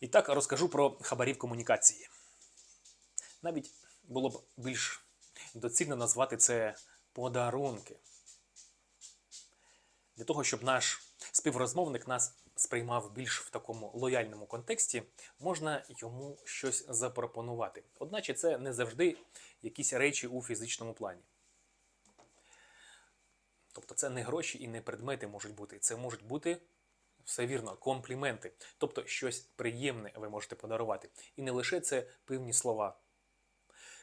І так розкажу про хабарів комунікації. Навіть було б більш доцільно назвати це подарунки. Для того, щоб наш співрозмовник нас сприймав більш в такому лояльному контексті, можна йому щось запропонувати. Одначе це не завжди якісь речі у фізичному плані. Тобто це не гроші і не предмети можуть бути. Це можуть бути все вірно, компліменти. Тобто щось приємне ви можете подарувати. І не лише це певні слова.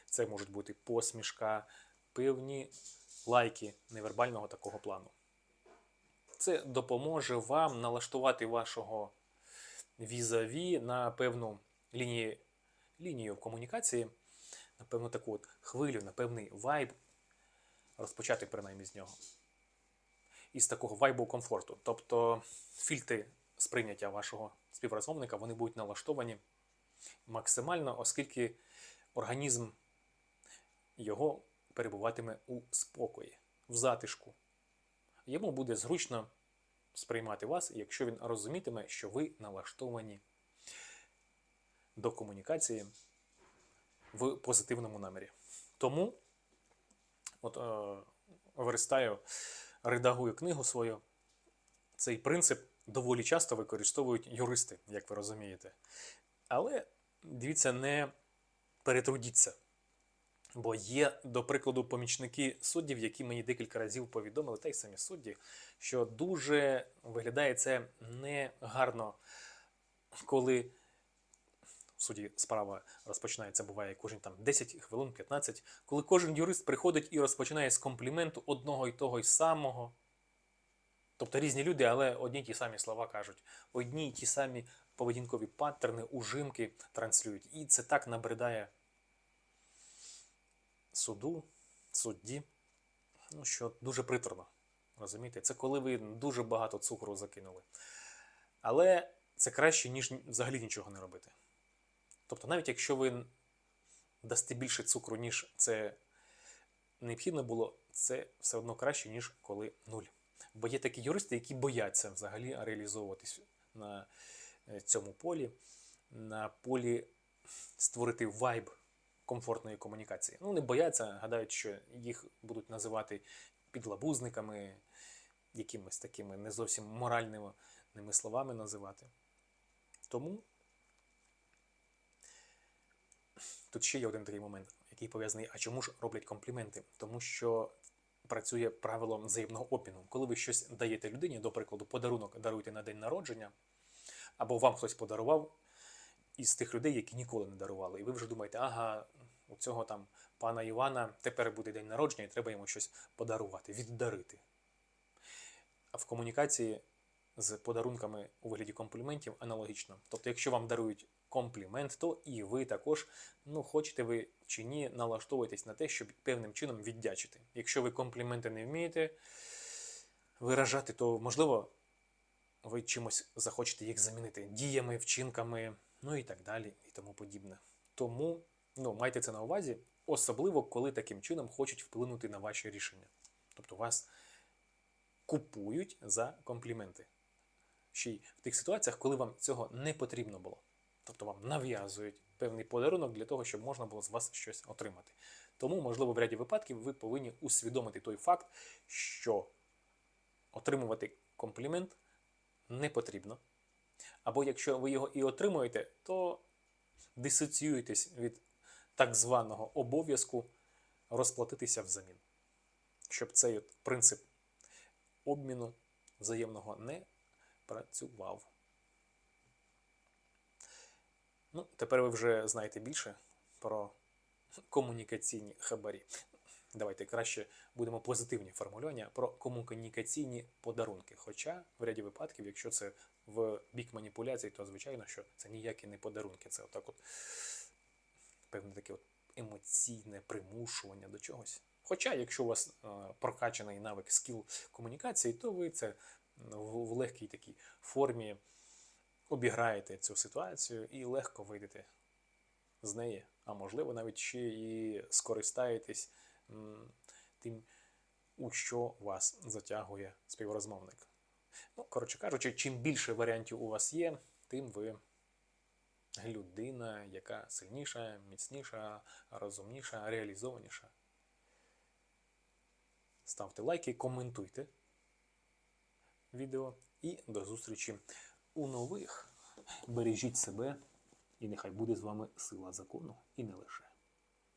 Це можуть бути посмішка, певні лайки невербального такого плану. Це допоможе вам налаштувати вашого візаві на певну лінію, лінію комунікації, на певну таку от хвилю, на певний вайб, розпочати принаймні з нього. Із такого вайбу комфорту. Тобто фільтри сприйняття вашого співрозмовника вони будуть налаштовані максимально, оскільки організм його перебуватиме у спокої, в затишку. Йому буде зручно сприймати вас, якщо він розумітиме, що ви налаштовані до комунікації в позитивному намірі. Тому, от е, верстаю, редагую книгу свою. Цей принцип доволі часто використовують юристи, як ви розумієте. Але дивіться, не перетрудіться. Бо є, до прикладу, помічники суддів, які мені декілька разів повідомили, та й самі судді, що дуже виглядає це негарно, коли суді справа розпочинається, буває кожен там 10 хвилин, 15, коли кожен юрист приходить і розпочинає з компліменту одного і того й самого. Тобто різні люди, але одні й ті самі слова кажуть, одні й ті самі поведінкові паттерни, ужимки транслюють. І це так набридає суду, судді, ну, що дуже приторно. Розумієте? Це коли ви дуже багато цукру закинули. Але це краще, ніж взагалі нічого не робити. Тобто, навіть якщо ви дасте більше цукру, ніж це необхідно було, це все одно краще, ніж коли нуль. Бо є такі юристи, які бояться взагалі реалізовуватись на е, цьому полі, на полі створити вайб комфортної комунікації. Ну, не бояться, гадають, що їх будуть називати підлабузниками, якимись такими не зовсім моральними словами називати. Тому тут ще є один такий момент, який пов'язаний, а чому ж роблять компліменти? Тому що працює правило взаємного обміну. Коли ви щось даєте людині, до прикладу, подарунок даруєте на день народження, або вам хтось подарував із тих людей, які ніколи не дарували. І ви вже думаєте, ага, у цього там пана Івана тепер буде день народження, і треба йому щось подарувати, віддарити. А в комунікації з подарунками у вигляді компліментів аналогічно. Тобто, якщо вам дарують комплімент, то і ви також, ну, хочете ви чи ні, налаштовуєтесь на те, щоб певним чином віддячити. Якщо ви компліменти не вмієте виражати, то можливо ви чимось захочете їх замінити діями, вчинками, ну і так далі, і тому подібне. Тому ну, майте це на увазі, особливо коли таким чином хочуть вплинути на ваші рішення. Тобто вас купують за компліменти. Ще й в тих ситуаціях, коли вам цього не потрібно було. Тобто вам нав'язують певний подарунок для того, щоб можна було з вас щось отримати. Тому, можливо, в ряді випадків ви повинні усвідомити той факт, що отримувати комплімент не потрібно. Або якщо ви його і отримуєте, то дисоціюєтесь від так званого обов'язку розплатитися взамін. Щоб цей принцип обміну взаємного не працював. Ну, тепер ви вже знаєте більше про комунікаційні хабарі. Давайте краще будемо позитивні формулювання про комунікаційні подарунки. Хоча в ряді випадків, якщо це в бік маніпуляцій, то звичайно, що це ніякі не подарунки. Це отак от певне таке от емоційне примушування до чогось. Хоча, якщо у вас е, прокачаний навик скіл комунікації, то ви це в, в легкій такій формі обіграєте цю ситуацію і легко вийдете з неї, а можливо, навіть ще і скористаєтесь тим, у що вас затягує співрозмовник. Ну, коротше кажучи, чим більше варіантів у вас є, тим ви людина, яка сильніша, міцніша, розумніша, реалізованіша. Ставте лайки, коментуйте відео і до зустрічі у нових. Бережіть себе, і нехай буде з вами сила закону і не лише.